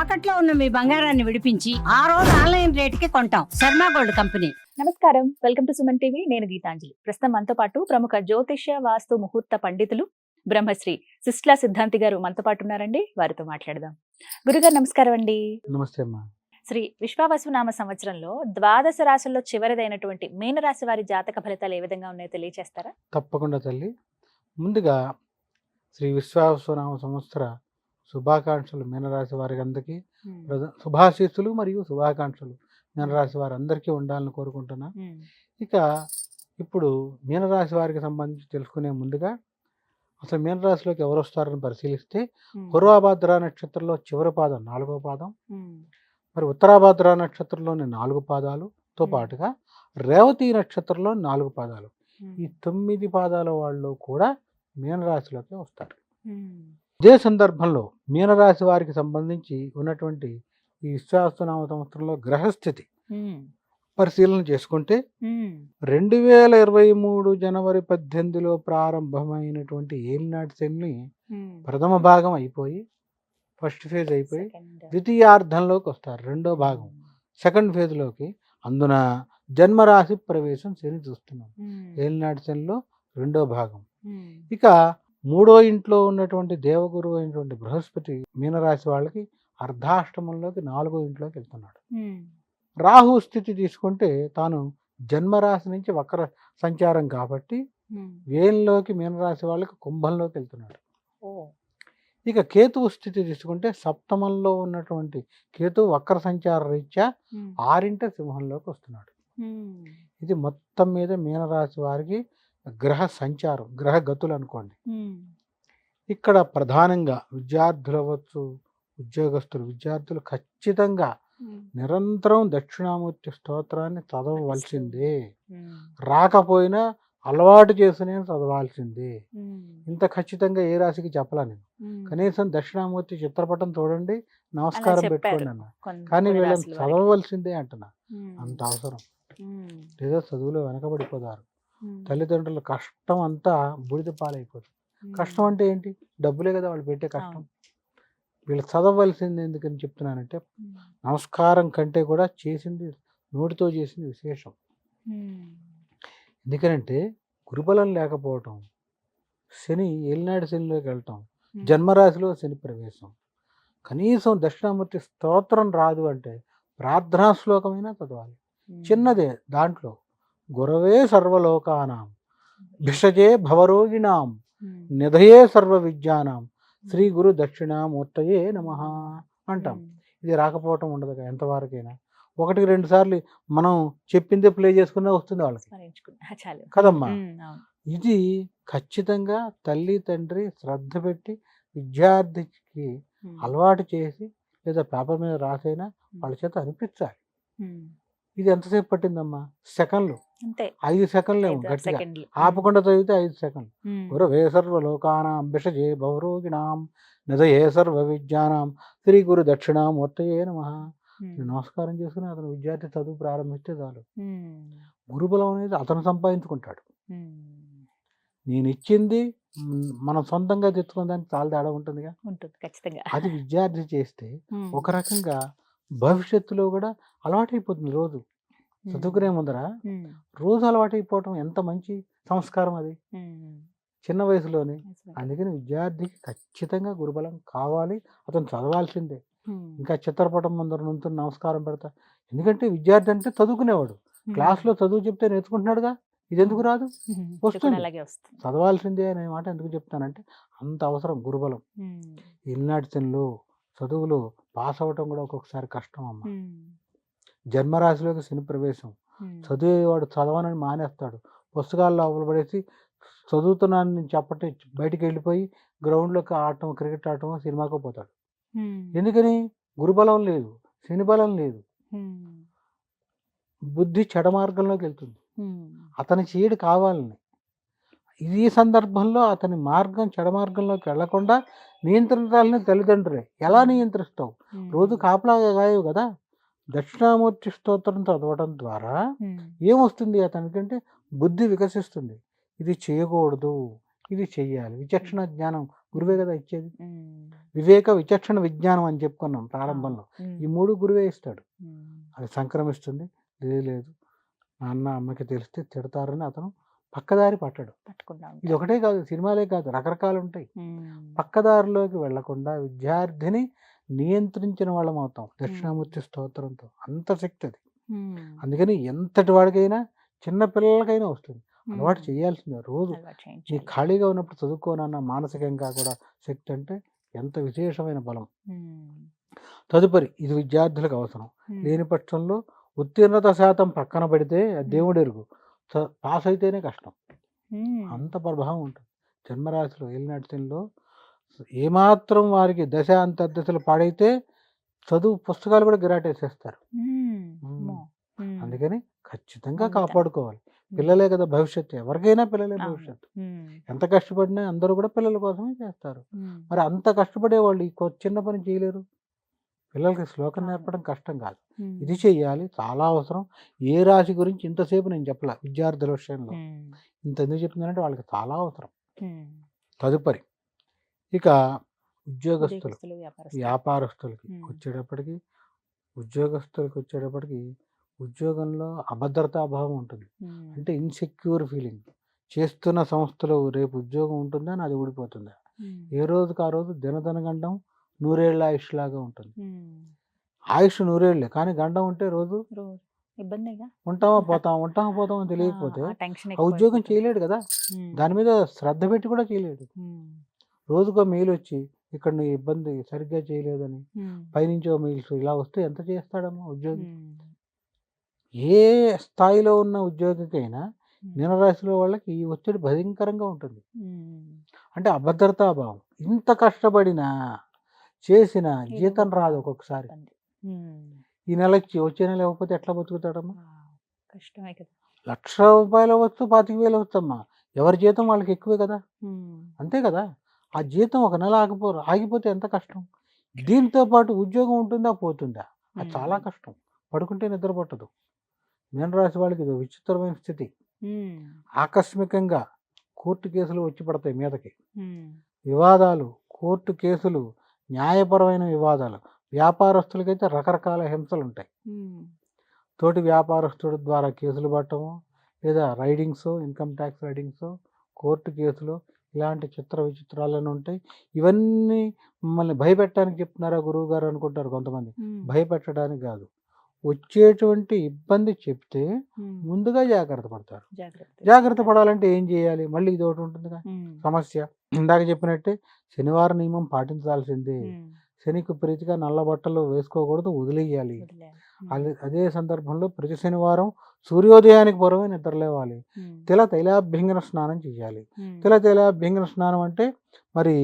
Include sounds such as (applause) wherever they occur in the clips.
తాకట్లో ఉన్న మీ బంగారాన్ని విడిపించి ఆ రోజు ఆన్లైన్ రేటుకి కొంటాం. Sharma gold company. నమస్కారం. Welcome to Suman TV. నేను గీతాంజలి. ప్రస్తుతం మనతో పాటు ప్రముఖ జ్యోతిష్య వాస్తు ముహూర్త పండితులు బ్రహ్మశ్రీ సిస్లా సిద్ధాంతి గారు మనతో పాటు ఉన్నారండి. వారితో మాట్లాడదాం. గురుగారు నమస్కారం అండి. నమస్తే అమ్మా. శ్రీ విశ్వావసునామ సంవత్సరంలో ద్వాదశ రాశుల్లో చివరిదైనటువంటి మీనరాశి వారి జాతక ఫలితాలు ఏ విధంగా ఉన్నాయో తెలియజేస్తారా తప్పకుండా తల్లి. ముందుగా శ్రీ విశ్వాసనామ సంవత్సర శుభాకాంక్షలు మీనరాశి వారికి అందరికీ శుభాశీస్సులు మరియు శుభాకాంక్షలు మీనరాశి వారి అందరికీ ఉండాలని కోరుకుంటున్నా. ఇక ఇప్పుడు మీనరాశి వారికి సంబంధించి తెలుసుకునే ముందుగా అసలు మీనరాశిలోకి ఎవరు వస్తారని పరిశీలిస్తే పూర్వభాద్ర నక్షత్రంలో చివరి పాదం నాలుగో పాదం. మరి ఉత్తరాభాద్ర నక్షత్రంలోని నాలుగు పాదాలుతో. పాటుగా రేవతి నక్షత్రంలో నాలుగు పాదాలు. ఈ తొమ్మిది పాదాల వాళ్ళు కూడా మీనరాశిలోకి వస్తారు. ఇదే సందర్భంలో మీనరాశి వారికి సంబంధించి ఉన్నటువంటి ఈ విశ్వాసనామ సంవత్సరంలో గ్రహస్థితి పరిశీలన చేసుకుంటే రెండు వేల ఇరవై మూడు జనవరి పద్దెనిమిదిలో ప్రారంభమైనటువంటి ఏలినాటి శని. ప్రథమ భాగం అయిపోయి ఫస్ట్ ఫేజ్ అయిపోయి. ద్వితీయార్థంలోకి వస్తారు రెండో భాగం. సెకండ్ ఫేజ్లోకి అందున జన్మరాశి ప్రవేశం శని చూస్తున్నాం ఏలినాటి శనిలో రెండో భాగం. ఇక మూడో ఇంట్లో ఉన్నటువంటి దేవగురు అయినటువంటి బృహస్పతి మీనరాశి వాళ్ళకి అర్ధాష్టమంలోకి నాలుగో ఇంట్లోకి వెళ్తున్నాడు. రాహు స్థితి తీసుకుంటే తాను జన్మరాశి నుంచి వక్ర సంచారం కాబట్టి. వేయంలోకి మీనరాశి వాళ్ళకి కుంభంలోకి వెళ్తున్నాడు. ఇక కేతువు స్థితి తీసుకుంటే సప్తమంలో ఉన్నటువంటి కేతు వక్ర సంచార రీత్యా ఆరింట సింహంలోకి వస్తున్నాడు. ఇది మొత్తం మీద మీనరాశి వారికి గ్రహ సంచారం గ్రహ గతులు అనుకోండి. ఇక్కడ ప్రధానంగా విద్యార్థులు అవ్వచ్చు ఉద్యోగస్తులు విద్యార్థులు ఖచ్చితంగా నిరంతరం దక్షిణామూర్తి స్తోత్రాన్ని చదవవలసిందే. రాకపోయినా అలవాటు చేసుకునే చదవాల్సిందే. ఇంత ఖచ్చితంగా ఏ రాశికి చెప్పలా నేను. కనీసం దక్షిణామూర్తి చిత్రపటం చూడండి నమస్కారం. పెట్టుకోండి అన్న కానీ వీళ్ళని. చదవవలసిందే అంటున్నా. అంత అవసరం. లేదా చదువులో వెనకబడిపోతారు. తల్లిదండ్రుల కష్టం అంతా బూడిద పాలైపోతుంది. కష్టం అంటే ఏంటి? డబ్బులే కదా వాళ్ళు పెట్టే కష్టం. వీళ్ళు చదవవలసింది ఎందుకని చెప్తున్నానంటే నమస్కారం కంటే కూడా చేసింది నోటితో చేసింది విశేషం. ఎందుకనంటే గురుబలం లేకపోవటం శని ఏలినాడు శనిలోకి వెళ్ళటం జన్మరాశిలో శని ప్రవేశం. కనీసం దక్షిణామూర్తి స్తోత్రం రాదు అంటే ప్రార్థనా శ్లోకమైనా చదవాలి. చిన్నదే దాంట్లో. గురవే సర్వలోకానాం. భిషజే భవరోగిణాం. నిధయే సర్వ విద్యానాం శ్రీ గురు దక్షిణామూర్తయే నమ అంటాం. ఇది రాకపోవటం ఉండదు కదా ఎంతవరకైనా. ఒకటికి రెండు సార్లు మనం చెప్పిందే ప్లే చేసుకున్నా వస్తుంది వాళ్ళకి. కదమ్మా. ఇది ఖచ్చితంగా తల్లి తండ్రి శ్రద్ధ పెట్టి విద్యార్థికి అలవాటు చేసి లేదా పేపర్ మీద రాసైనా వాళ్ళ చేత అనిపించాలి. ఇది ఎంతసేపు పట్టిందమ్మా? సెకండ్లు. ఐదు సెకండ్లేమో ఐదు గట్టిగా. సెకండ్లు. ఆపకుండా చదివితే ఐదు సెకండ్లు. ఉమ్, గురవే సర్వలోకానాం బిషజే భవరోగిణాం నిధయే సర్వ విద్యానాం శ్రీ గురు దక్షిణామూర్తయే నమ. నమస్కారం చేసుకుని అతను విద్యార్థి చదువు ప్రారంభిస్తే చాలు. గురుబలం అనేది అతను సంపాదించుకుంటాడు. నేను ఇచ్చింది మనం సొంతంగా తెచ్చుకున్న దానికి చాలా తేడా ఉంటుందిగా. ఉంటుంది ఖచ్చితంగా. అది విద్యార్థి చేస్తే ఒక రకంగా భవిష్యత్తులో కూడా అలవాటైపోతుంది రోజు. చదువుకునే ముందర రోజు అలవాటైపోవటం ఎంత మంచి సంస్కారం అది. చిన్న వయసులోనే. అందుకని విద్యార్థికి ఖచ్చితంగా గురుబలం కావాలి. అతను చదవాల్సిందే. ఇంకా చిత్రపటం ముందర నుంచుని నమస్కారం పెడతా. ఎందుకంటే విద్యార్థి అంటే చదువుకునేవాడు. క్లాస్లో చదువు చెప్తే నేర్చుకుంటున్నాడుగా. ఇది ఎందుకు రాదు? (laughs) వస్తుంది. చదవాల్సిందే అనే మాట ఎందుకు చెప్తానంటే అంత అవసరం గురుబలం. శనిలో చదువులో పాస్ అవ్వటం కూడా ఒక్కొక్కసారి కష్టం అమ్మ. జన్మరాశిలోకి శని ప్రవేశం. చదివేవాడు చదవనని మానేస్తాడు. పుస్తకాలు లోపల పడేసి చదువుతున్నాను నేను చెప్పటే బయటికి వెళ్ళిపోయి గ్రౌండ్లోకి ఆడటం క్రికెట్ ఆడటం సినిమాకు పోతాడు. ఎందుకని? గురుబలం లేదు. శని బలం లేదు. బుద్ధి చెడ మార్గంలోకి వెళ్తుంది. అతని చీడు కావాలని. ఈ సందర్భంలో అతని మార్గం చెడ మార్గంలోకి వెళ్ళకుండా నియంత్రించాలని తల్లిదండ్రులే. ఎలా నియంత్రిస్తావు? రోజు కాపలాగా గాయవు కదా. దక్షిణామూర్తి స్తోత్రం చదవడం ద్వారా ఏమొస్తుంది అతనికంటే బుద్ధి వికసిస్తుంది. ఇది చేయకూడదు ఇది చెయ్యాలి. విచక్షణ జ్ఞానం గురువే కదా ఇచ్చేది. వివేక విచక్షణ విజ్ఞానం అని చెప్పుకున్నాం ప్రారంభంలో. ఈ మూడు గురువే ఇస్తాడు. అది సంక్రమిస్తుంది లేదు లేదు. నాన్న అమ్మకి తెలిస్తే తిడతారని అతను పక్కదారి పట్టడు. ఇది. ఒకటే కాదు సినిమాలే కాదు రకరకాలు ఉంటాయి. పక్కదారిలోకి వెళ్ళకుండా విద్యార్థిని నియంత్రించిన వాళ్ళం అవుతాం. దక్షిణామూర్తి స్తోత్రంతో అంత శక్తి అది అందుకని ఎంతటి వాడికైనా చిన్న పిల్లలకైనా వస్తుంది. అలవాటు చేయాల్సిందే రోజు. నీ. ఖాళీగా ఉన్నప్పుడు చదువుకోనన్న మానసికంగా కూడా శక్తి అంటే ఎంత విశేషమైన బలం. తదుపరి ఇది విద్యార్థులకు అవసరం. లేని పక్షంలో ఉత్తీర్ణత శాతం పక్కన పెడితే దేవుడు ఎరుగు. పాస్ అయితేనే కష్టం. అంత ప్రభావం ఉంటుంది. జన్మరాశిలో ఏలినాటిలో ఏమాత్రం వారికి దశ అంతర్దశలు పాడైతే చదువు పుస్తకాలు కూడా గిరాటేసేస్తారు. అందుకని ఖచ్చితంగా. కాపాడుకోవాలి. పిల్లలే కదా భవిష్యత్తు. ఎవరికైనా పిల్లలే. భవిష్యత్తు. ఎంత కష్టపడినా అందరూ కూడా పిల్లల కోసమే చేస్తారు. మరి అంత కష్టపడే వాళ్ళు ఈ చిన్న పని చేయలేరు. పిల్లలకి శ్లోకం. నేర్పడం కష్టం కాదు. ఇది చెయ్యాలి చాలా అవసరం. ఏ రాశి గురించి ఇంతసేపు నేను చెప్పలే? విద్యార్థుల విషయంలో. ఇంత ఎందుకు చెప్తున్నానంటే వాళ్ళకి చాలా అవసరం. తదుపరి ఇక ఉద్యోగస్తులు ఉద్యోగస్తులు, వ్యాపారస్తులు. వ్యాపారస్తులకి. వచ్చేటప్పటికి ఉద్యోగస్తులకి వచ్చేటప్పటికి ఉద్యోగంలో అభద్రతా భావం ఉంటుంది. అంటే ఇన్సెక్యూర్ ఫీలింగ్ చేస్తున్న సంస్థలో రేపు ఉద్యోగం ఉంటుందా? నాది ఊడిపోతుందా? ఉమ్, ఏ రోజుకి ఆ రోజు దినదన గండం నూరేళ్ళ ఆయుష్ లాగా ఉంటుంది. ఆయుష్ నూరేళ్ళే కానీ గండం ఉంటే రోజు ఉంటామా (laughs) పోతాం ఉంటామా పోతామా తెలియకపోతే ఎక్కువ ఉద్యోగం. చేయలేడు కదా? దాని మీద శ్రద్ధ పెట్టి కూడా చేయలేడు. రోజుకో మెయిల్ వచ్చి ఇక్కడ నీ ఇబ్బంది సరిగ్గా చేయలేదని పైనుంచో మెయిల్స్ ఇలా వస్తే ఎంత చేస్తాడమ్మా ఉద్యోగి? ఏ స్థాయిలో ఉన్న ఉద్యోగికైనా మీనరాశిలో వాళ్ళకి ఈ ఒత్తిడి భయంకరంగా ఉంటుంది. అంటే అభద్రతా భావం. ఇంత కష్టపడినా చేసిన జీతం రాదు ఒక్కొక్కసారి. ఈ నెల వచ్చి వచ్చే నెల ఇవ్వకపోతే ఎట్లా బతుకుతాడమ్మా? ఆ, కష్టమే కదా. లక్ష రూపాయలు వచ్చు పాతిక వేలు వచ్చమ్మా ఎవరి జీతం వాళ్ళకి ఎక్కువే కదా? అంతే కదా? ఆ జీతం ఒక నెల ఆగిపోరు ఆగిపోతే ఎంత కష్టం? దీంతో పాటు ఉద్యోగం ఉంటుందా? పోతుందా? అది చాలా కష్టం. పడుకుంటే నిద్ర పట్టదు. మీనరాశి వాళ్ళకి ఇది విచిత్రమైన స్థితి. ఆకస్మికంగా కోర్టు కేసులు వచ్చి పడతాయి మీదకి. వివాదాలు కోర్టు కేసులు న్యాయపరమైన వివాదాలు. వ్యాపారస్తులకైతే రకరకాల హింసలు ఉంటాయి. తోటి వ్యాపారస్తుడి ద్వారా కేసులు పట్టము లేదా raidings income tax raidings court కేసులు ఇలాంటి చిత్ర విచిత్రాలను ఉంటాయి. ఇవన్నీ మమ్మల్ని భయపెట్టడానికి చెప్తున్నారా గురువు గారు అనుకుంటారు కొంతమంది. భయపెట్టడానికి కాదు. వచ్చేటువంటి ఇబ్బంది చెప్తే ముందుగా జాగ్రత్త పడతారు. జాగ్రత్త పడాలంటే ఏం చేయాలి? మళ్ళీ ఇది ఒకటి ఉంటుందిగా. సమస్య. ఇందాక చెప్పినట్టే శనివారం నియమం పాటించాల్సిందే. శనికి ప్రీతిగా నల్ల బట్టలు వేసుకోకూడదు వదిలేయాలి. అదే అదే సందర్భంలో ప్రతి శనివారం సూర్యోదయానికి పూర్వమే నిద్రలేవాలి తిల తైలాభ్యంగన స్నానం చేయాలి. తిల తైలాభ్యంగన స్నానం అంటే మరి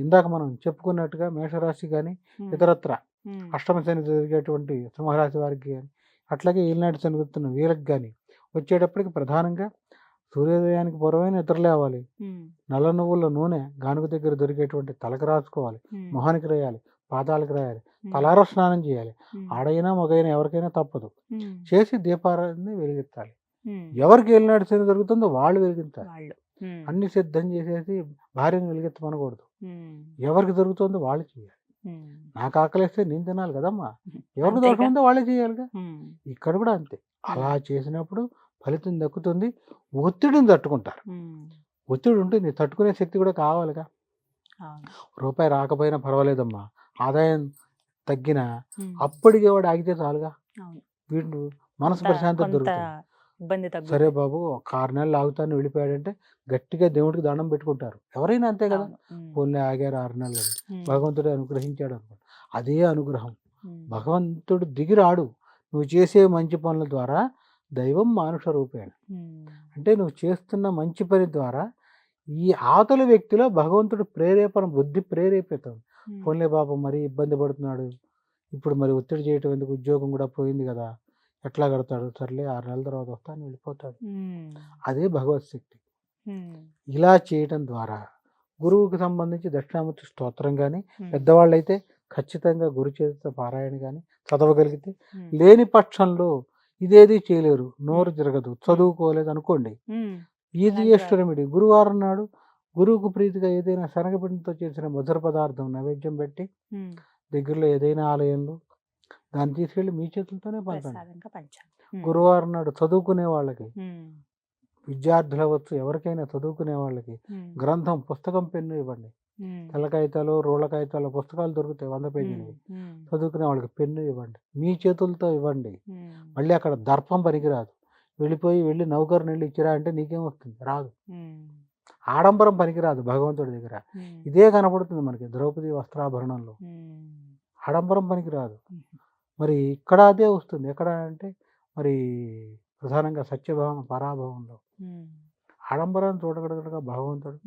ఇందాక మనం చెప్పుకున్నట్టుగా మేషరాశి కానీ ఇతరత్ర అష్టమ శని జరిగేటువంటి సింహరాశి వారికి కానీ అట్లాగే ఈనాటి శని గుర్తున్న వీళ్ళకి కానీ వచ్చేటప్పటికి ప్రధానంగా సూర్యోదయానికి పూర్వమే నిద్రలేవాలి నల్ల నువ్వుల నూనె గానుగ దగ్గర దొరికేటువంటి తలకు రాసుకోవాలి. మొహానికి రాయాలి. పాదాలకు రాయాలి. తలార స్నానం చేయాలి. ఆడైనా మగైనా ఎవరికైనా తప్పదు. చేసి దీపారాన్ని వెలిగించాలి ఎవరికి వెళ్ళినాడు శని జరుగుతుందో వాళ్ళు వెలిగించాలి. అన్ని సిద్ధం చేసేసి భార్యను వెలిగించమనకూడదు ఉమ్, ఎవరికి దొరుకుతుందో వాళ్ళు చేయాలి. నాకు ఆకలిస్తే నేను తినాలి కదమ్మా. (laughs) ఎవరికి అంతేగా? దొరకముందో వాళ్ళే చేయాలిగా. ఇక్కడ కూడా అంతే. అలా చేసినప్పుడు ఫలితం దక్కుతుంది. ఒత్తిడిని తట్టుకుంటారు. ఒత్తిడి ఉంటుంది. తట్టుకునే శక్తి కూడా కావాలిగా. రూపాయి రాకపోయినా పర్వాలేదమ్మా. ఆదాయం తగ్గిన అప్పటికే వాడు ఆగితే చాలుగా. వీడు మనసు ప్రశాంతత కొంత దొరుకుతుంది. ఇబ్బంది సరే బాబు ఒక ఆరు నెలలు ఆగుతాను వెళ్ళిపోయాడంటే గట్టిగా దేవుడికి దండం పెట్టుకుంటారు. ఎవరైనా అంతే కదా? పోన్లే ఆగారు ఆరు నెలలు. భగవంతుడు అనుగ్రహించాడు అనుకో అదే అనుగ్రహం. భగవంతుడు దిగిరాడు నువ్వు చేసే మంచి పనుల ద్వారా దైవం మానుష రూపేణ అంటే నువ్వు చేస్తున్న మంచి పని ద్వారా ఈ ఆతల వ్యక్తిలో భగవంతుడు ప్రేరేపణ బుద్ధి ప్రేరేపితం. పోన్లే పాపం మరీ ఇబ్బంది పడుతున్నాడు. ఇప్పుడు మరి ఒత్తిడి చేయటం ఎందుకు? ఉద్యోగం కూడా పోయింది కదా. ఎట్లా కడతాడు? సర్లే ఆరు నెలల తర్వాత వస్తాను వెళ్ళిపోతాడు. అదే భగవత్ శక్తి. ఇలా చేయటం ద్వారా గురువుకి సంబంధించి దక్షిణామూర్తి స్తోత్రం కానీ పెద్దవాళ్ళు అయితే ఖచ్చితంగా గురు చేత పారాయణ కానీ చదవగలిగితే లేని పక్షంలో ఇదేది చేయలేరు. నోరు తిరగదు. చదువుకోలేదు అనుకోండి. ఈజీయెస్ట్ రెమెడీ గురువారం నాడు గురువుకు ప్రీతిగా ఏదైనా శనగపిండితో చేసిన మధుర పదార్థం నైవేద్యం పెట్టి. దగ్గరలో ఏదైనా ఆలయంలో దాన్ని తీసుకెళ్ళి మీ చేతులతోనే పంచండి ఉమ్. గురువారం నాడు చదువుకునే వాళ్ళకి. విద్యార్థులు అవ్వచ్చు ఎవరికైనా చదువుకునే వాళ్ళకి. గ్రంథం పుస్తకం పెన్ను ఇవ్వండి. తెల్ల కాగితాలు రోళ్ళ కాగితాలు పుస్తకాలు దొరుకుతాయి వంద పేజీలు. చదువుకునే వాళ్ళకి పెన్ను ఇవ్వండి మీ చేతులతో ఇవ్వండి. మళ్ళీ అక్కడ దర్పం పనికిరాదు వెళ్ళిపోయి వెళ్ళి నౌకరు నీళ్ళు ఇచ్చిరా అంటే నీకేం వస్తుంది రాదు. ఆడంబరం పనికిరాదు భగవంతుడి దగ్గర. ఇదే కనపడుతుంది మనకి ద్రౌపది వస్త్రాభరణంలో. ఆడంబరం పనికిరాదు. మరి ఇక్కడ అదే వస్తుంది ఎక్కడ అంటే మరి ప్రధానంగా సత్యభావం పరాభవంలో. ఆడంబరాన్ని చూడగలగడగా భగవంతుడు.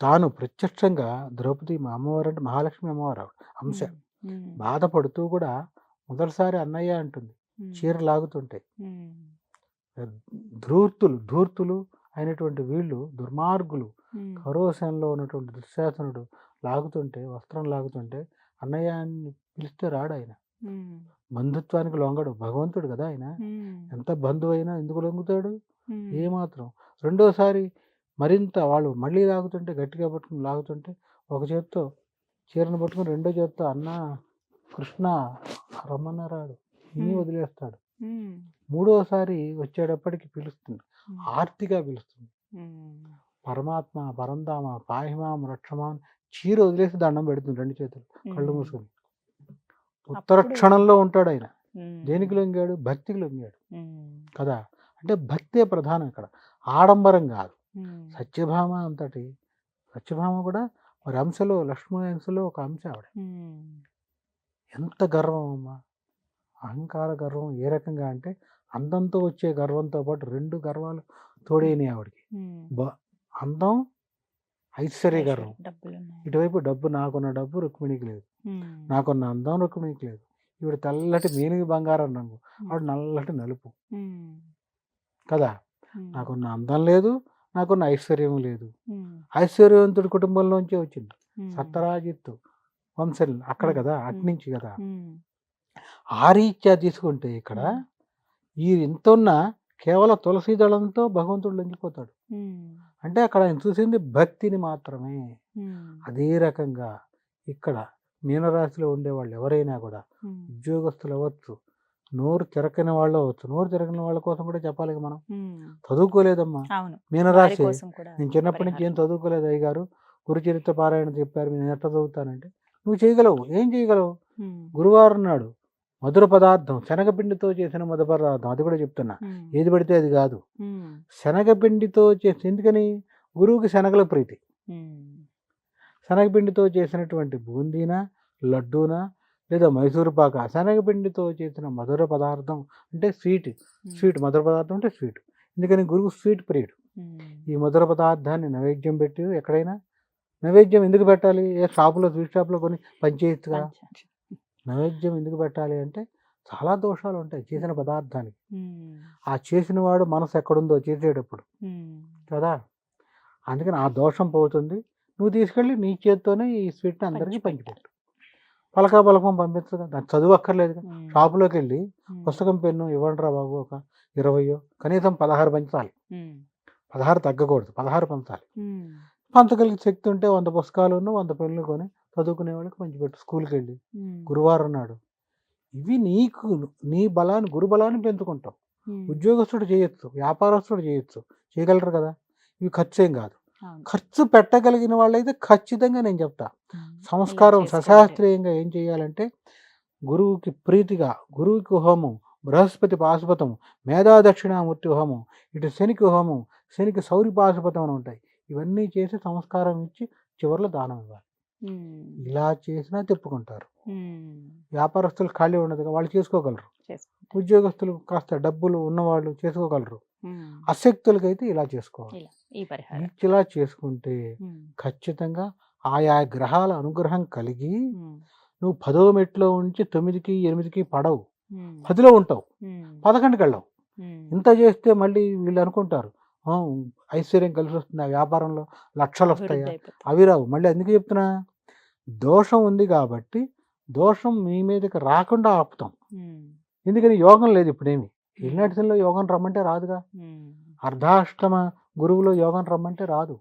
తాను ప్రత్యక్షంగా ద్రౌపది మా అమ్మవారు అంటే మహాలక్ష్మి అమ్మవారు అంశ. బాధపడుతూ కూడా మొదటిసారి అన్నయ్య అంటుంది. చీర లాగుతుంటే. ధూర్తులు ధూర్తులు అయినటువంటి వీళ్ళు దుర్మార్గులు ఉమ్. కరోశంలో ఉన్నటువంటి దుశ్శాసనుడు లాగుతుంటే వస్త్రం లాగుతుంటే అన్నయ్య అని పిలిస్తే రాడు ఆయన. బంధుత్వానికి లొంగడు భగవంతుడు కదా ఆయన. ఎంత బంధువైనా ఎందుకు లొంగుతాడు. ఏమాత్రం రెండోసారి మరింత వాళ్ళు మళ్ళీ లాగుతుంటే గట్టిగా పట్టుకుని లాగుతుంటే ఒక చేత్తో చీరను పట్టుకుని రెండో చేత్తో అన్న కృష్ణ రమ్మన్నారాడు ఇని Hmm. వదిలేస్తాడు. మూడోసారి వచ్చేటప్పటికి పిలుస్తుంది. ఆర్తిగా పిలుస్తుంది. పరమాత్మ పరంధామ పాహిమాం రక్షమాన్ చీర వదిలేసి దండం పెడుతుంది రెండు చేతులు కళ్ళు. మూసుకొని ఉత్తర క్షణంలో ఉంటాడు ఆయన. దేనికి లొంగాడు భక్తికి లొంగాడు. కదా అంటే భక్తే ప్రధానం ఇక్కడ ఆడంబరం కాదు. సత్యభామ అంతటి సత్యభామ కూడా మరి అంశలో లక్ష్మీ అంశలో ఒక అంశ ఆవిడ. ఎంత గర్వం అమ్మా అహంకార గర్వం ఏ రకంగా అంటే అందంతో వచ్చే గర్వంతో పాటు రెండు గర్వాలు తోడైనవి ఆవిడకి అందం ఐశ్వర్య గర్వం. ఇటువైపు డబ్బు నాకున్న డబ్బు రుక్మిణికి లేదు. నాకున్న అందం రుక్మిణికి లేదు ఈవిడ తెల్లటి మేనిగి బంగారం రంగు ఆవిడ నల్లటి నలుపు. కదా. నాకున్న అందం లేదు నాకున్న ఐశ్వర్యం లేదు. ఐశ్వర్యవంతుడి కుటుంబంలోంచే వచ్చింది. సత్తరాజిత్తు వంశం అక్కడ. కదా. అట్నుంచి కదా. ఆ రీత్యా తీసుకుంటే ఇక్కడ ఈ ఇంత ఉన్న కేవలం తులసి దళంతో భగవంతుడు లొంగిపోతాడు. అంటే అక్కడ ఆయన చూసింది భక్తిని మాత్రమే. అదే రకంగా ఇక్కడ మీనరాశిలో ఉండేవాళ్ళు ఎవరైనా కూడా. ఉద్యోగస్తులు అవ్వచ్చు నోరు తిరగని వాళ్ళు అవ్వచ్చు నోరు తిరగని వాళ్ళ కోసం కూడా చెప్పాలి మనం. చదువుకోలేదమ్మా మీనరాశి నేను చిన్నప్పటి నుంచి ఏం. చదువుకోలేదు అయ్యగారు గురుచరిత్ర పారాయణ చెప్పారు నేను ఎట్లా చదువుతానంటే నువ్వు చేయగలవు ఏం చేయగలవు. గురువారం నాడు మధుర పదార్థం శనగపిండితో చేసిన మధుర పదార్థం అది కూడా చెప్తున్నా. ఏది పడితే అది కాదు. శనగపిండితో చేసి ఎందుకని గురువుకి శనగల ప్రీతి. శనగపిండితో చేసినటువంటి బూందీనా లడ్డూనా లేదా మైసూరు పాక శనగపిండితో చేసిన మధుర పదార్థం అంటే స్వీట్. స్వీట్ మధుర పదార్థం అంటే స్వీట్ ఎందుకని గురువు స్వీట్ ప్రియుడు. ఈ మధుర పదార్థాన్ని నైవేద్యం పెట్టి ఎక్కడైనా నైవేద్యం ఎందుకు పెట్టాలి ఏ షాపులో స్వీట్ షాప్లో కొని పనిచేయచ్చుగా పంచ. నైవేద్యం ఎందుకు పెట్టాలి అంటే చాలా దోషాలు ఉంటాయి చేసిన పదార్థానికి. ఆ చేసిన వాడు మనసు ఎక్కడుందో చేసేటప్పుడు. కదా అందుకని ఆ దోషం పోతుంది నువ్వు తీసుకెళ్ళి నీ చేత్తోనే ఈ స్వీట్ని అందరికీ. పంచిపెట్టు పలకా పలకం పంపించదు దాని చదువు అక్కర్లేదు. షాపులోకి వెళ్ళి. పుస్తకం పెన్ను ఇవ్వండి రా బాబు ఒక ఇరవయో కనీసం పదహారు పంచాలి. పదహారు తగ్గకూడదు పదహారు పంచాలి. పంచగలిగే శక్తి ఉంటే వంద పుస్తకాలు వంద పెన్నులు కొని చదువుకునే వాళ్ళకి పంచిపెట్టు స్కూల్కి వెళ్ళి. గురువారం నాడు ఇవి నీకు నీ బలాన్ని గురు బలాన్ని పెంచుకుంటావు. ఉద్యోగస్తుడు చేయొచ్చు వ్యాపారస్తుడు చేయొచ్చు చేయగలరు కదా ఇవి ఖర్చు ఏం కాదు. ఖర్చు పెట్టగలిగిన వాళ్ళైతే ఖచ్చితంగా నేను చెప్తా. సంస్కారం. సశాస్త్రీయంగా ఏం చేయాలంటే గురువుకి ప్రీతిగా గురువుకి హోమం బృహస్పతి పాశుపతం మేధా దక్షిణామూర్తి హోమం ఇటు శనికి హోమం శనికి సౌరి పాశుపతం అని ఉంటాయి ఇవన్నీ చేసి సంస్కారం ఇచ్చి చివరిలో దానం ఇవ్వాలి. ఇలా చేసినా తిప్పుకుంటారు. వ్యాపారస్తులు ఖాళీ ఉండదు వాళ్ళు చేసుకోగలరు. ఉద్యోగస్తులు కాస్త డబ్బులు ఉన్నవాళ్ళు చేసుకోగలరు ఉమ్. అశక్తులకైతే ఇలా చేసుకోవాలి ఇలా చేసుకుంటే. ఖచ్చితంగా ఆయా గ్రహాల అనుగ్రహం కలిగి. నువ్వు పదో మెట్లో ఉంచి తొమ్మిదికి ఎనిమిదికి పడవు. పదిలో ఉంటావు. పదకొండుకి వెళ్ళవు. ఇంత చేస్తే మళ్ళీ వీళ్ళు అనుకుంటారు "ఆ, ఐశ్వర్యం కలిసి వస్తుంది ఆ వ్యాపారంలో లక్షలు వస్తాయా. అవి రావు మళ్ళీ అందుకే చెప్తున్నా దోషం ఉంది కాబట్టి దోషం మీ మీదకి రాకుండా ఆపుతాం. ఎందుకని యోగం లేదు ఇప్పుడేమి? ఈనాటిలో యోగం రమ్మంటే రాదుగా. అర్ధాష్టమ గురువులో యోగం రమ్మంటే రాదు.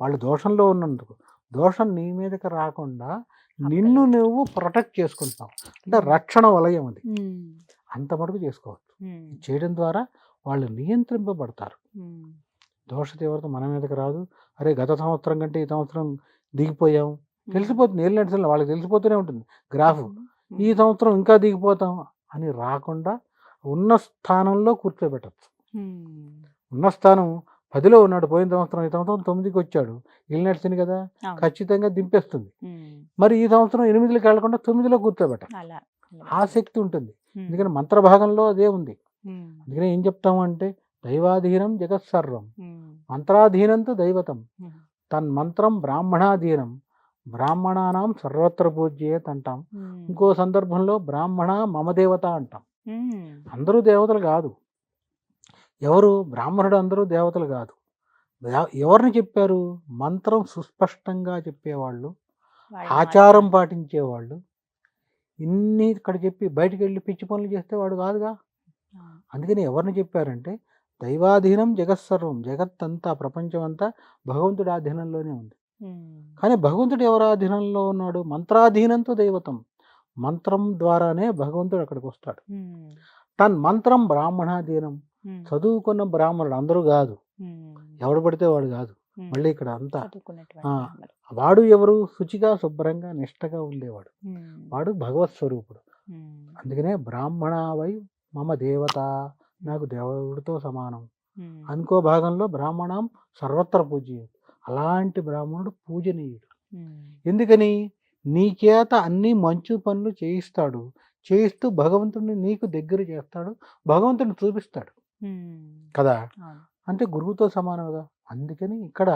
వాళ్ళు దోషంలో ఉన్నందుకు. దోషం నీ మీదకి రాకుండా నిన్ను నువ్వు ప్రొటెక్ట్ చేసుకుంటావు. అంటే రక్షణ వలయం అది. అంత మటుకు చేసుకోవచ్చు. చేయడం ద్వారా వాళ్ళు నియంత్రింపబడతారు. దోష తీవ్రత మన మీదకి రాదు. అరే గత సంవత్సరం కంటే ఈ సంవత్సరం దిగిపోయాం. తెలిసిపోతుంది ఏళ్ళు నడిచిన వాళ్ళకి తెలిసిపోతూనే ఉంటుంది గ్రాఫ్. ఈ సంవత్సరం ఇంకా దిగిపోతాం అని రాకుండా ఉన్న స్థానంలో కూర్చోబెట్టచ్చు. ఉన్న స్థానం పదిలో ఉన్నాడు పోయిన సంవత్సరం ఈ సంవత్సరం తొమ్మిదికి వచ్చాడు ఇల్లు నడిచింది కదా. ఖచ్చితంగా దింపేస్తుంది. మరి ఈ సంవత్సరం ఎనిమిదిలోకి వెళ్ళకుండా తొమ్మిదిలో కూర్చోబెట్ట అలా ఆసక్తి ఉంటుంది ఉమ్. ఎందుకని మంత్ర భాగంలో అదే ఉంది. అందుకని ఏం చెప్తాము అంటే దైవాధీనం జగత్ సర్వం ఉమ్. మంత్రాధీనంతో దైవతం ఉమ్. తన్మంత్రం బ్రాహ్మణాధీనం బ్రాహ్మణానాం సర్వత్ర పూజ్యేత్ అంటాం. ఇంకో సందర్భంలో బ్రాహ్మణ మమ దేవత అంటాం. అందరూ దేవతలు కాదు ఎవరు బ్రాహ్మణుడు అందరూ దేవతలు కాదు ఎవరిని చెప్పారు మంత్రం సుస్పష్టంగా చెప్పేవాళ్ళు వాళ్ళ ఆచారం. పాటించేవాళ్ళు ఇన్ని ఇక్కడ చెప్పి బయటికి వెళ్ళి పిచ్చి పనులు చేస్తే వాడు కాదుగా. అందుకని ఎవరిని చెప్పారంటే దైవాధీనం జగత్సర్వం జగత్తంతా ప్రపంచం అంతా భగవంతుడి ఆధీనంలోనే ఉంది. కానీ భగవంతుడు ఎవరి ఆధీనంలో ఉన్నాడు మంత్రాధీనంతో దైవతం మంత్రం ద్వారానే భగవంతుడు అక్కడికి వస్తాడు. తన్ మంత్రం బ్రాహ్మణాధీనం. చదువుకున్న బ్రాహ్మణుడు అందరూ కాదు. ఎవడు పడితే వాడు కాదు. మళ్ళీ ఇక్కడ అంతా. వాడు ఎవరు శుచిగా శుభ్రంగా నిష్టగా ఉండేవాడు. వాడు భగవత్ స్వరూపుడు. అందుకనే బ్రాహ్మణావై మమ దేవత నాకు దేవుడితో సమానం. అనుకో భాగంలో బ్రాహ్మణం సర్వత్ర పూజ్య అలాంటి బ్రాహ్మణుడు పూజనీయుడు. ఎందుకని? నీ చేత అన్ని మంచు పనులు చేయిస్తాడు. చేయిస్తూ భగవంతుడిని నీకు దగ్గర చేస్తాడు. భగవంతుడిని చూపిస్తాడు. కదా. అంటే గురువుతో సమానం కదా? అందుకని ఇక్కడ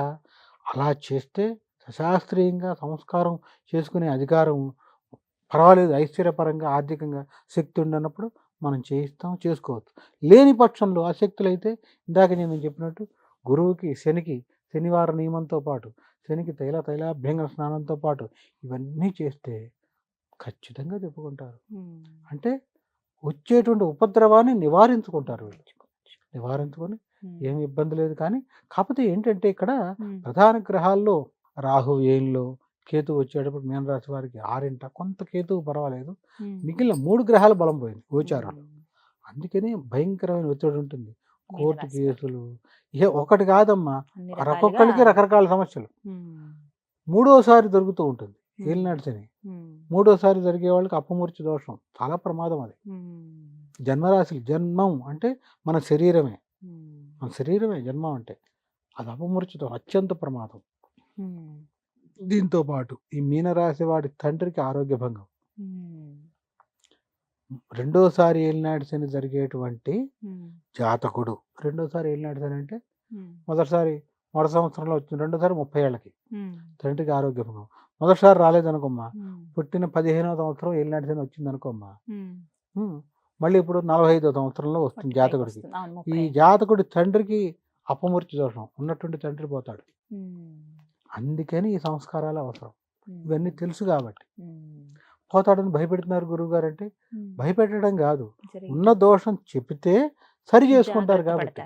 అలా చేస్తే సశాస్త్రీయంగా సంస్కారం చేసుకునే అధికారం పర్వాలేదు. ఐశ్వర్యపరంగా ఆర్థికంగా శక్తి ఉండనప్పుడు మనం చేయిస్తాం చేసుకోవచ్చు. లేని పక్షంలో అశక్తులు అయితే ఇందాక నేను చెప్పినట్టు గురువుకి శనికి శనివార నియమంతో పాటు శనికి తైల తైలాభ్యంగన స్నానంతో పాటు ఇవన్నీ చేస్తే ఖచ్చితంగా చెప్పుకుంటారు. అంటే వచ్చేటువంటి ఉపద్రవాన్ని నివారించుకుంటారు వీళ్ళు నివారించుకొని. ఏమి ఇబ్బంది లేదు కానీ కాకపోతే ఏంటంటే ఇక్కడ. ప్రధాన గ్రహాల్లో రాహు ఏళ్ళలో కేతు వచ్చేటప్పుడు మీనరాశి వారికి ఆరింట కొంత కేతువు పర్వాలేదు. మిగిలిన మూడు గ్రహాల బలం పోయింది గోచారం ఉమ్. అందుకనే భయంకరమైన ఒత్తిడి ఉంటుంది కోర్టు. కేసులు ఏ ఒకటి కాదమ్మా రకాలుగా- రకరకాల సమస్యలు. మూడోసారి దొరుకుతూ ఉంటుంది ఉమ్. ఏలినాడు శని ఉమ్. మూడోసారి జరిగే వాళ్ళకి అపమూర్చి దోషం చాలా ప్రమాదం అది. జన్మరాశులు జన్మం అంటే మన శరీరమే. మన శరీరమే జన్మం అంటే అది అపమూర్చితం అత్యంత ప్రమాదం. దీంతో పాటు ఈ మీనరాశి వాడి తండ్రికి ఆరోగ్య భంగం. రెండోసారి ఏలినాడు శని జరిగేటువంటి. జాతకుడు రెండోసారి ఏలినాడు శని అంటే. మొదటిసారి మొదటి సంవత్సరంలో వచ్చింది రెండోసారి ముప్పై ఏళ్ళకి. తండ్రికి ఆరోగ్య భంగం మొదటిసారి రాలేదనుకోమ్మా. పుట్టిన పదిహేనవ సంవత్సరం ఏలినాడు శని వచ్చింది అనుకోమ్మా మళ్ళీ ఇప్పుడు నలభై ఐదో సంవత్సరంలో వస్తుంది జాతకుడికి ఈ. జాతకుడి తండ్రికి అపమూర్చి దోషం ఉన్నటువంటి తండ్రి పోతాడు. అందుకని ఈ సంస్కారాలు అవసరం. ఇవన్నీ తెలుసు కాబట్టి. పోతాడని భయపెడుతున్నారు గురువు గారు అంటే. భయపెట్టడం కాదు ఉన్న దోషం చెబితే సరి చేసుకుంటారు కాబట్టి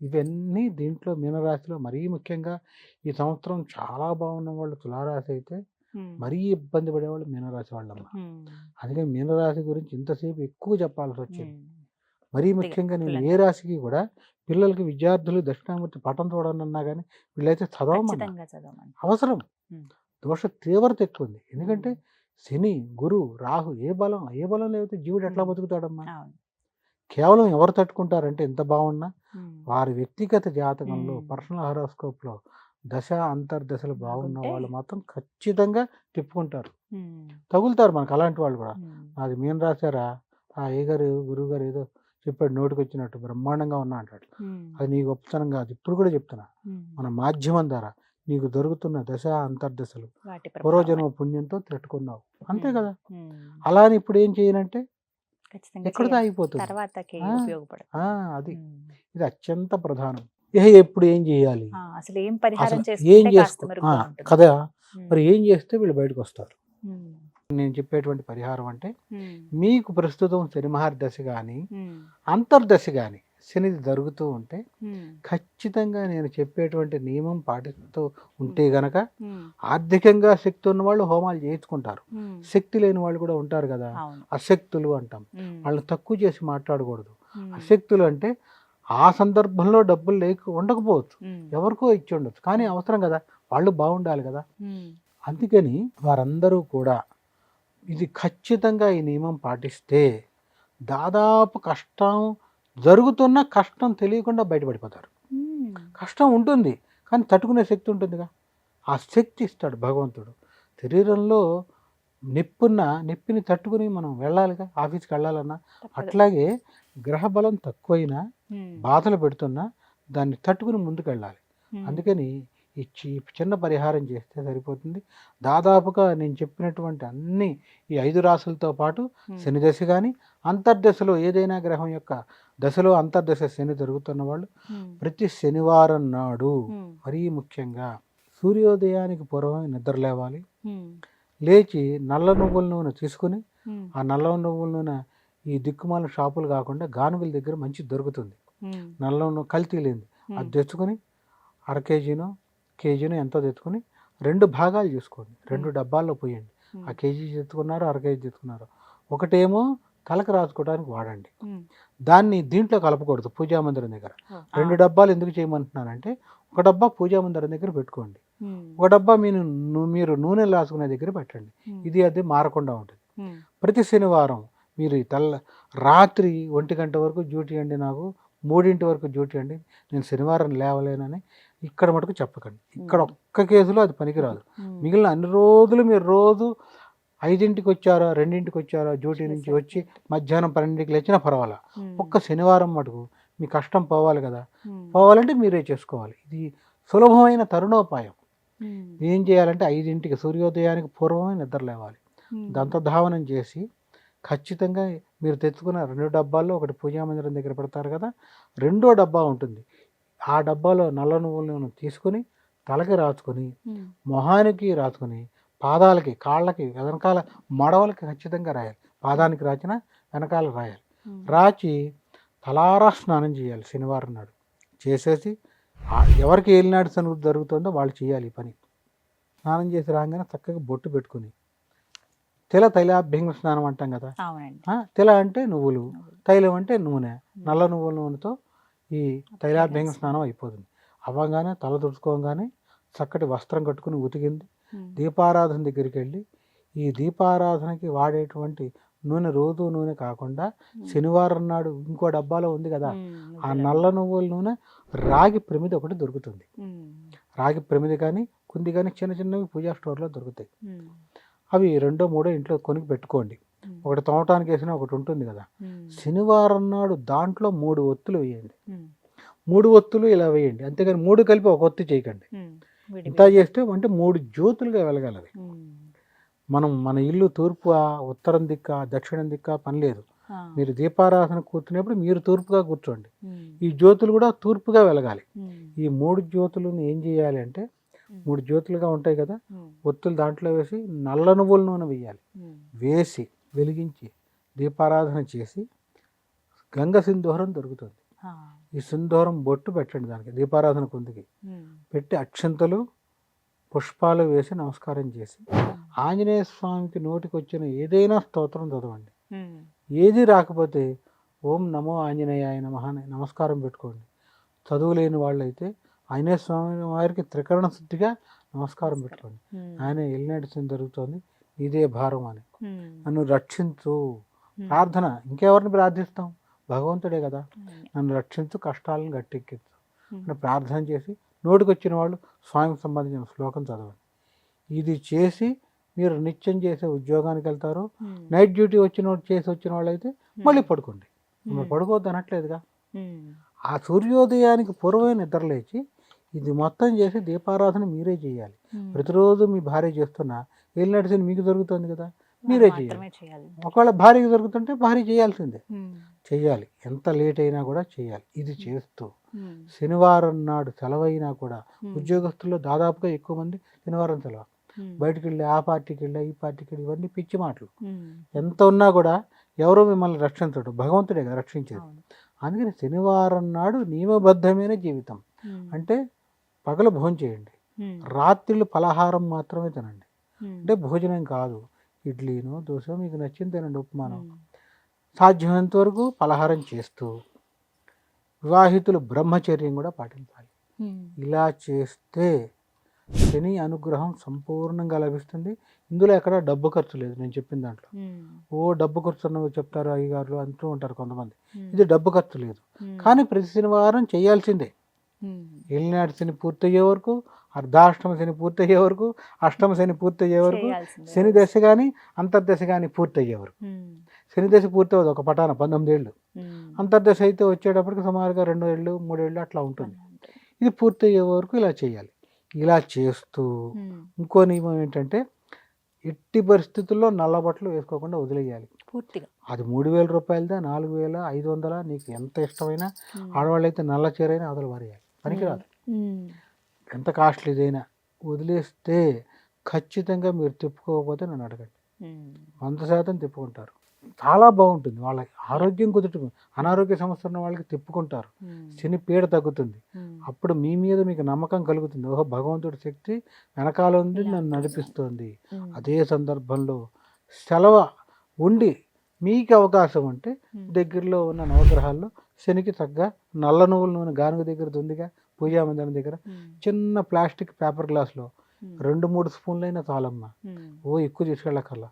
ఇవన్నీ దీంట్లో మీనరాశిలో మరీ ముఖ్యంగా ఈ సంవత్సరం చాలా బాగున్న వాళ్ళు తులారాశి అయితే. మరీ ఇబ్బంది పడేవాళ్ళు మీనరాశి వాళ్ళమ్మ. అందుకని మీనరాశి గురించి ఇంతసేపు ఎక్కువ చెప్పాల్సి వచ్చింది. మరీ ముఖ్యంగా నేను ఏ. రాశికి కూడా పిల్లలకి విద్యార్థులు దక్షిణామూర్తి పటం చూడండి అన్నా కానీ వీళ్ళైతే చదవమని అవసరం. దోష తీవ్రత ఎక్కువ ఉంది ఎందుకంటే శని గురు రాహు ఏ బలం ఏ బలం లేకపోతే జీవుడు ఎట్లా. బతుకుతాడమ్మా కేవలం ఎవరు తట్టుకుంటారంటే ఎంత బాగున్నా. వారి వ్యక్తిగత జాతకంలో. పర్సనల్ హెరోస్కోప్లో దశ అంతర్దశలు బాగున్న వాళ్ళు మాత్రం ఖచ్చితంగా తిప్పుకుంటారు. తగులుతారు మనకు అలాంటి వాళ్ళు కూడా. అది మీన రాశారా ఆ ఏ గారు గురువు గారు ఏదో చెప్పాడు నోటికి వచ్చినట్టు బ్రహ్మాండంగా ఉన్నా అంటాడు. అది నీ గొప్పతనం కాదు ఇప్పుడు కూడా చెప్తున్నా. మన మాధ్యమం ద్వారా నీకు దొరుకుతున్న దశ అంతర్దశలు పూర్వజన్మ పుణ్యంతో తట్టుకున్నావు అంతే. కదా. అలా అని ఇప్పుడు ఏం చేయనంటే ఎక్కడితో. అయిపోతుంది అది. ఇది అత్యంత ప్రధానం ఎప్పుడు ఏం చేయాలి అసలు ఏం పరిహారం ఏం. కదా. మరి ఏం చేస్తే వీళ్ళు బయటకు వస్తారు. నేను చెప్పేటువంటి పరిహారం అంటే. మీకు ప్రస్తుతం శని మహర్దశ కానీ. అంతర్దశ కానీ శనిది జరుగుతూ ఉంటే ఖచ్చితంగా నేను చెప్పేటువంటి నియమం పాటిస్తూ ఉంటే గనక ఆర్థికంగా శక్తి ఉన్న వాళ్ళు హోమాలు చేయించుకుంటారు. శక్తి లేని వాళ్ళు కూడా ఉంటారు కదా. అశక్తులు అంటాం. వాళ్ళని తక్కువ చేసి మాట్లాడకూడదు. అశక్తులు అంటే ఆ సందర్భంలో డబ్బులు లేక ఉండకపోవచ్చు. ఎవరికో ఇచ్చి ఉండొచ్చు. కానీ అవసరం కదా. వాళ్ళు బాగుండాలి కదా. అందుకని వారందరూ కూడా ఇది ఖచ్చితంగా ఈ నియమం పాటిస్తే దాదాపు కష్టం జరుగుతున్న కష్టం తెలియకుండా బయటపడిపోతారు. కష్టం ఉంటుంది కానీ తట్టుకునే శక్తి ఉంటుందిగా. ఆ శక్తి ఇస్తాడు భగవంతుడు. శరీరంలో నిప్పున్న నిప్పిని తట్టుకుని మనం వెళ్ళాలిగా ఆఫీస్కి వెళ్ళాలన్నా. అట్లాగే గ్రహ బలం తక్కువైనా బాధలు పెడుతున్నా దాన్ని తట్టుకుని ముందుకు వెళ్ళాలి అందుకని ఈ చిన్న పరిహారం చేస్తే సరిపోతుంది. దాదాపుగా నేను చెప్పినటువంటి అన్ని ఈ ఐదు రాసులతో పాటు ఉమ్, శని దశ కానీ అంతర్దశలో ఏదైనా గ్రహం యొక్క దశలో అంతర్దశ శని జరుగుతున్న వాళ్ళు ప్రతి శనివారం నాడు మరీ ముఖ్యంగా సూర్యోదయానికి పూర్వమే నిద్ర లేవాలి. లేచి నల్ల నువ్వుల నూనె తీసుకుని ఆ నల్ల నువ్వుల నూనె ఈ దిక్కుమాల షాపులు కాకుండా గానుగుల దగ్గర మంచి దొరుకుతుంది. నల్ల నూనె కల్తీ లేనిది. అది తెచ్చుకొని అర కేజీనో కేజీనో ఎంతో తెచ్చుకొని రెండు భాగాలు చేసుకోండి. రెండు. డబ్బాల్లో పోయండి. ఆ కేజీ తెచ్చుకున్నారు అర కేజీ తెచ్చుకున్నారు. ఒకటేమో తలకు రాసుకోవడానికి వాడండి. దాన్ని దీంట్లో కలపకూడదు పూజా మందిరం దగ్గర. రెండు డబ్బాలు ఎందుకు చేయమంటున్నానంటే ఒక డబ్బా పూజా మందిరం దగ్గర పెట్టుకోండి. ఒక డబ్బా మీరు మీరు నూనె రాసుకునే దగ్గర పెట్టండి. ఇది అది మారకుండా ఉంటుంది. ప్రతి శనివారం మీరు ఈ తెల్ల రాత్రి ఒంటి గంట వరకు డ్యూటీ అండి నాకు మూడింటి వరకు డ్యూటీ అండి నేను శనివారం లేవలేనని ఇక్కడ మటుకు చెప్పకండి. ఇక్కడ ఒక్క కేసులో అది పనికిరాదు. మిగిలిన అన్ని రోజులు మీరు రోజు ఐదింటికి వచ్చారో రెండింటికి వచ్చారో డ్యూటీ నుంచి వచ్చి మధ్యాహ్నం పన్నెండింటికి లేచినా పర్వాలా. ఒక్క శనివారం మటుకు మీ కష్టం పోవాలి కదా. పోవాలంటే మీరే చేసుకోవాలి. ఇది సులభమైన తరుణోపాయం. ఏం చేయాలంటే ఐదింటికి సూర్యోదయానికి పూర్వమే నిద్ర లేవాలి. దంతధావనం చేసి ఖచ్చితంగా మీరు తెచ్చుకున్న రెండు డబ్బాల్లో ఒకటి పూజా మందిరం దగ్గర పెడతారు కదా రెండో డబ్బా ఉంటుంది. ఆ డబ్బాలో నల్ల నువ్వుల నూనె తీసుకుని తలకి రాచుకొని ఉమ్, మొహానికి రాచుకొని పాదాలకి కాళ్ళకి వెనకాల మడవలకి ఖచ్చితంగా రాయాలి. పాదానికి రాచిన వెనకాల రాయాలి. రాచి తలారా స్నానం చేయాలి శనివారం నాడు. చేసేసి ఎవరికి ఏలినాడు సను జరుగుతుందో వాళ్ళు చేయాలి ఈ పని. స్నానం చేసి రాగానే చక్కగా బొట్టు పెట్టుకుని. తిల తైలాభ్యంగ స్నానం అంటాం కదా? తిల అంటే నువ్వులు తైలం అంటే నూనె. నల్ల నువ్వుల నూనెతో ఈ తైలాభ్యంగ స్నానం అయిపోతుంది. అవ్వగానే తల తుడుచుకోగానే చక్కటి వస్త్రం కట్టుకుని ఉతికింది. దీపారాధన దగ్గరికి వెళ్ళి ఈ దీపారాధనకి వాడేటువంటి నూనె రోజు నూనె కాకుండా శనివారం నాడు ఇంకో డబ్బాలో ఉంది కదా ఆ నల్ల నువ్వుల నూనె రాగి ప్రమిది ఒకటి దొరుకుతుంది. రాగి ప్రమిది కానీ కుంది కానీ చిన్న చిన్నవి పూజా స్టోర్లో దొరుకుతాయి. అవి రెండో మూడో ఇంట్లో కొనికి పెట్టుకోండి. ఒకటి తోమటానికి వేసిన ఒకటి ఉంటుంది కదా. శనివారం నాడు దాంట్లో మూడు ఒత్తులు వేయండి. మూడు ఒత్తులు ఇలా వేయండి. అంతేగాని మూడు కలిపి ఒక ఒత్తి చేయకండి. ఇంత చేస్తే అంటే మూడు జ్యోతులుగా వెలగాలి మనం మన ఇల్లు తూర్పు ఉత్తరం దిక్క దక్షిణం దిక్క పని లేదు. మీరు దీపారాధన కూర్చునేప్పుడు మీరు తూర్పుగా కూర్చోండి. ఈ జ్యోతులు కూడా తూర్పుగా వెలగాలి. ఈ మూడు జ్యోతులను ఏం చేయాలి అంటే మూడు జ్యోతులుగా ఉంటాయి కదా ఒత్తులు దాంట్లో వేసి నల్ల నువ్వుల నూనె వేయాలి. వేసి వెలిగించి దీపారాధన చేసి గంగ సింధూరం దొరుకుతుంది. ఈ సింధూరం బొట్టు పెట్టండి దానికి దీపారాధన కుందికి. పెట్టి అక్షంతలు పుష్పాలు వేసి నమస్కారం చేసి ఆంజనేయ స్వామికి నోటికి వచ్చిన ఏదైనా స్తోత్రం చదవండి. ఏది రాకపోతే ఓం నమో ఆంజనేయాయ నమః అని నమస్కారం పెట్టుకోండి. చదువు లేని వాళ్ళైతే ఆంజనేయ స్వామి వారికి త్రికరణ శుద్ధిగా నమస్కారం పెట్టుకోండి. ఆయన ఎల్లినడిసిన జరుగుతోంది ఇదే భారం అని. నన్ను రక్షించు ప్రార్థన ఇంకెవరిని ప్రార్థిస్తాం? భగవంతుడే కదా. నన్ను రక్షించు కష్టాలను గట్టెక్కించు. అని ప్రార్థన చేసి నోటికి వచ్చిన వాళ్ళు స్వామికి సంబంధించిన శ్లోకం చదవండి. ఇది చేసి మీరు నిత్యం చేసే ఉద్యోగానికి వెళ్తారు. నైట్ డ్యూటీ వచ్చిన చేసి వచ్చిన వాళ్ళు అయితే మళ్ళీ పడుకోండి. పడుకోవద్దు అనట్లేదుగా. ఆ సూర్యోదయానికి పూర్వమే నిద్ర లేచి ఇది మొత్తం చేసి దీపారాధన మీరే చేయాలి. ప్రతిరోజు మీ భార్య చేస్తున్నా వెళ్ళి నడిచిన మీకు జరుగుతుంది కదా. మీరే చేయాలి. ఒకవేళ భార్యకి జరుగుతుంటే భార్య చేయాల్సిందే. చేయాలి. ఎంత లేట్ అయినా కూడా చేయాలి. ఇది చేస్తూ శనివారం నాడు సెలవైనా కూడా ఉద్యోగస్తుల్లో దాదాపుగా ఎక్కువ మంది శనివారం సెలవు. బయటికి వెళ్ళి ఆ పార్టీకి వెళ్ళి ఈ పార్టీకి వెళ్ళి ఇవన్నీ పిచ్చి మాటలు. ఎంత ఉన్నా కూడా ఎవరో మిమ్మల్ని రక్షించడు. భగవంతుడే కదా రక్షించేది. అందుకని శనివారం నాడు నియమబద్ధమైన జీవితం. అంటే పగలు భోజనం చేయండి. రాత్రిళ్ళు పలహారం మాత్రమే తినండి. అంటే భోజనం కాదు. ఇడ్లీనో దోశ మీకు నచ్చింది తినండి ఉప్మానో. సాధ్యమైనంత వరకు పలహారం చేస్తూ వివాహితులు బ్రహ్మచర్యం కూడా పాటించాలి. ఇలా చేస్తే శని అనుగ్రహం సంపూర్ణంగా లభిస్తుంది. ఇందులో ఎక్కడ డబ్బు ఖర్చు లేదు నేను చెప్పిన దాంట్లో. ఓ డబ్బు ఖర్చు అన్నవి చెప్తారు అయ్యగారులు అంటూ ఉంటారు కొంతమంది. ఇది డబ్బు ఖర్చు లేదు. కానీ ప్రతి శనివారం చేయాల్సిందే. ఏలినాటి శని పూర్తయ్యే వరకు అర్ధాష్టమ శని పూర్తయ్యే వరకు అష్టమ శని పూర్తయ్యే వరకు. శని దశ కానీ అంతర్దశ కానీ పూర్తయ్యే వరకు. ఉమ్, శని దశ పూర్తవుతుంది ఒక పటాన పంతొమ్మిది ఏళ్ళు. ఉమ్, అంతర్దశ అయితే వచ్చేటప్పటికి సుమారుగా రెండు ఏళ్ళు మూడు ఏళ్ళు అట్లా ఉంటుంది. ఇది పూర్తయ్యే వరకు ఇలా చేయాలి. ఇలా చేస్తూ ఇంకో నియమం ఏంటంటే ఎట్టి పరిస్థితుల్లో నల్ల బట్టలు వేసుకోకుండా వదిలేయాలి. పూర్తిగా. అది మూడు వేల రూపాయలదా నాలుగు వేల ఐదు వందల నీకు ఎంత ఇష్టమైనా ఉమ్, ఆడవాళ్ళు అయితే నల్ల చీరైనా అవతల వారేయాలి. పనికిరాదు ఎంత కాస్ట్లీ ఇదైనా వదిలేస్తే ఖచ్చితంగా మీరు తిప్పుకోకపోతే నన్ను అడగండి. వంద శాతం తిప్పుకుంటారు. చాలా బాగుంటుంది. వాళ్ళకి ఆరోగ్యం కుదుట అనారోగ్య సమస్య ఉన్న వాళ్ళకి తిప్పుకుంటారు. శని పీడ తగ్గుతుంది. అప్పుడు మీ మీద మీకు నమ్మకం కలుగుతుంది. ఓహో భగవంతుడి శక్తి వెనకాల ఉంది నన్ను. నడిపిస్తుంది. అదే సందర్భంలో సెలవ ఉండి మీకు అవకాశం ఉంటే దగ్గరలో ఉన్న నవగ్రహాల్లో శనికి తగ్గ నల్ల నువ్వుల నూనె గానుగ దగ్గర ఉందిగా పూజా మందిరం దగ్గర. చిన్న ప్లాస్టిక్ పేపర్ గ్లాస్లో రెండు మూడు స్పూన్లైనా చాలమ్మా. ఓ ఎక్కువ తీసుకెళ్ళక్కర్లా.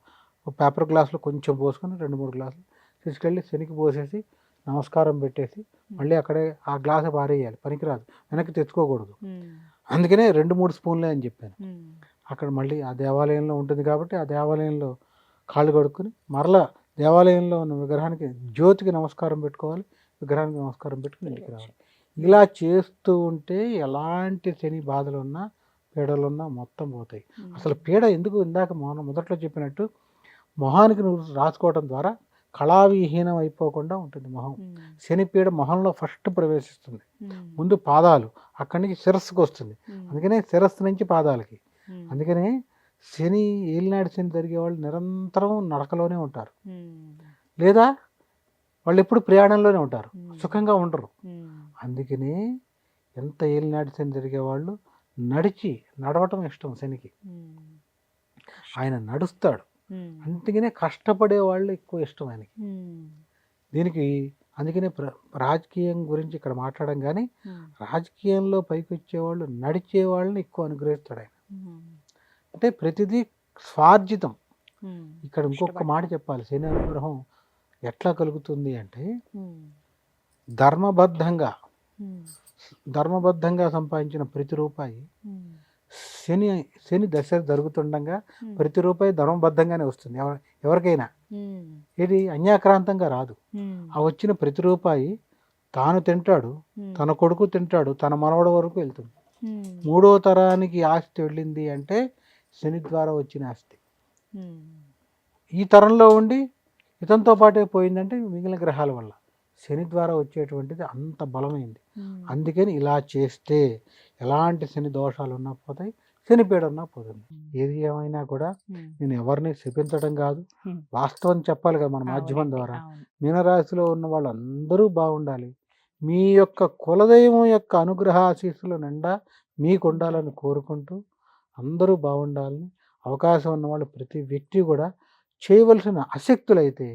ఓ పేపర్ గ్లాస్లో కొంచెం పోసుకొని రెండు మూడు గ్లాసులు తీసుకెళ్ళి శనికి పోసేసి నమస్కారం పెట్టేసి మళ్ళీ అక్కడే ఆ గ్లాస్ పారేయాలి. పనికిరాదు. వెనక్కి తెచ్చుకోకూడదు. అందుకనే రెండు మూడు స్పూన్లే అని చెప్పాను. అక్కడ మళ్ళీ ఆ దేవాలయంలో ఉంటుంది కాబట్టి ఆ దేవాలయంలో కాళ్ళు కడుక్కొని మరలా దేవాలయంలో ఉన్న విగ్రహానికి జ్యోతికి నమస్కారం పెట్టుకోవాలి. విగ్రహానికి నమస్కారం పెట్టుకుని ఇంటికి రావాలి. ఇలా చేస్తూ ఉంటే ఎలాంటి శని బాధలు ఉన్నా పీడలున్నా మొత్తం పోతాయి. అసలు పీడ ఎందుకు ఇందాక మొన్న మొదట్లో చెప్పినట్టు మొహానికి నువ్వు రాసుకోవడం ద్వారా కళావిహీనం అయిపోకుండా ఉంటుంది మొహం. ఉమ్, శని పీడ మొహంలో ఫస్ట్ ప్రవేశిస్తుంది. ముందు పాదాలు అక్కడి నుంచి శిరస్సుకు వస్తుంది. అందుకనే శిరస్సు నుంచి పాదాలకి. అందుకనే శని ఏలినాడు శని జరిగే వాళ్ళు నిరంతరం నడకలోనే ఉంటారు. లేదా వాళ్ళు ఎప్పుడు ప్రయాణంలోనే ఉంటారు. సుఖంగా ఉండరు. అందుకనే ఎంత ఏలినాడు శని జరిగే వాళ్ళు నడిచి నడవటం ఇష్టం శనికి. ఆయన నడుస్తాడు. అందుకనే కష్టపడే వాళ్ళు ఎక్కువ ఇష్టం ఆయనకి. దీనికి అందుకనే ప్ర రాజకీయం గురించి ఇక్కడ మాట్లాడడం కానీ రాజకీయంలో పైకి వచ్చేవాళ్ళు నడిచే వాళ్ళని ఎక్కువ అనుగ్రహిస్తాడు ఆయన. అంటే ప్రతిదీ స్వార్జితం. ఇక్కడ ఇంకొక మాట చెప్పాలి. శని అనుగ్రహం ఎట్లా కలుగుతుంది అంటే ధర్మబద్ధంగా ధర్మబద్ధంగా సంపాదించిన ప్రతి రూపాయి శని శని దశ జరుగుతుండగా ప్రతి రూపాయి ధర్మబద్ధంగానే వస్తుంది. ఎవ- ఎవరికైనా. ఇది అన్యాక్రాంతంగా రాదు. ఆ వచ్చిన ప్రతి రూపాయి తాను తింటాడు తన కొడుకు తింటాడు తన మనవడు వరకు వెళ్తుంది. మూడో తరానికి ఆస్తి వెళ్ళింది అంటే శని ద్వారా వచ్చిన ఆస్తి. ఈ తరంలో ఉండి ఇతనితో పాటే పోయిందంటే మిగిలిన గ్రహాల వల్ల. శని ద్వారా వచ్చేటువంటిది అంత బలమైంది. అందుకని ఇలా చేస్తే ఎలాంటి శని దోషాలు ఉన్నా పోతాయి శని పీడ ఉన్నా పోతుంది. ఏది ఏమైనా కూడా నేను ఎవరిని శపించడం కాదు. వాస్తవం చెప్పాలి కదా మన మాధ్యమం ద్వారా. మీనరాశిలో ఉన్న వాళ్ళందరూ బాగుండాలి. మీ యొక్క కులదైవం యొక్క అనుగ్రహ ఆశీస్సులు నిండా మీకు ఉండాలని కోరుకుంటూ అందరూ బాగుండాలని అవకాశం ఉన్న వాళ్ళు ప్రతి వ్యక్తి కూడా చేయవలసిన అశక్తులైతే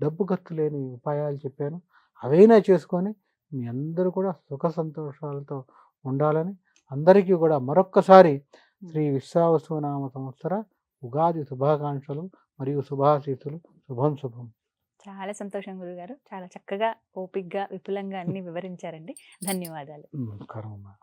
డబ్బు ఖర్చు లేని ఉపాయాలు చెప్పాను అవైనా చేసుకొని మీ అందరూ కూడా సుఖ సంతోషాలతో ఉండాలని అందరికీ కూడా మరొక్కసారి శ్రీ విశ్వావసునామ సంవత్సర ఉగాది శుభాకాంక్షలు మరియు శుభాశీసులు శుభం శుభం. చాలా సంతోషం గురుగారు. చాలా చక్కగా ఓపిక్గా విపులంగా అన్ని వివరించారండి. ధన్యవాదాలు. నమస్కారం అమ్మా.